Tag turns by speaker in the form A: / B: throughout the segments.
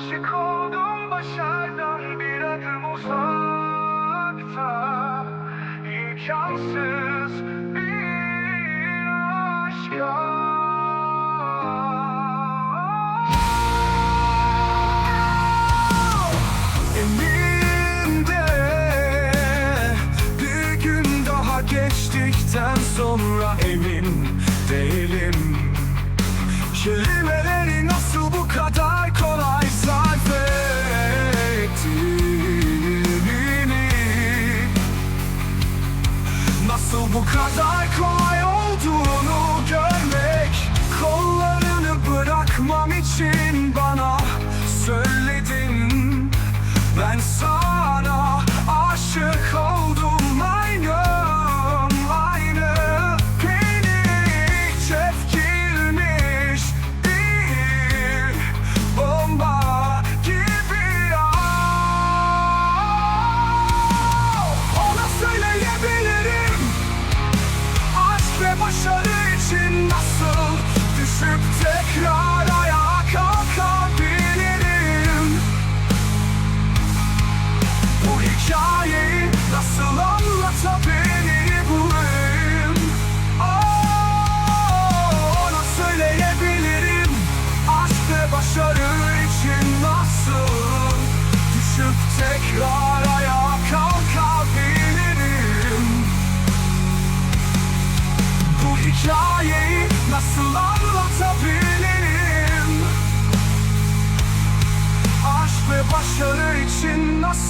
A: Aşık oldum başardan bir adım uzakta. İmkansız bir aşka. Kadar kolay olduğunu görmek Kollarını bırakmam için bana söyledin. Ben sana Düşüp tekrar ayağa kalkabilirim. Bu hikayeyi nasıl anlatabilirim? Oh, Ona söyleyebilirim. Aşk ve başarı için nasıl? Düşüp tekrar ayağa kalkabilirim. Bu hikayeyi nasıl anlatabilirim?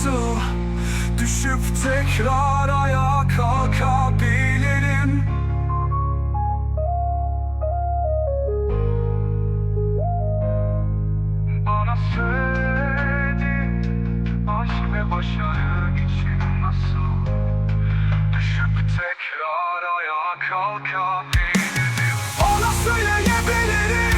A: Nasıl düşüp tekrar ayağa kalkabilirim? Bana söyledi aşk ve başarı için nasıl? Düşüp tekrar ayağa kalkabilirim. Ona söyleyebilirim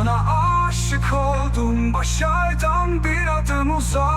A: Sana aşık oldum. Başardan bir adım uzakta.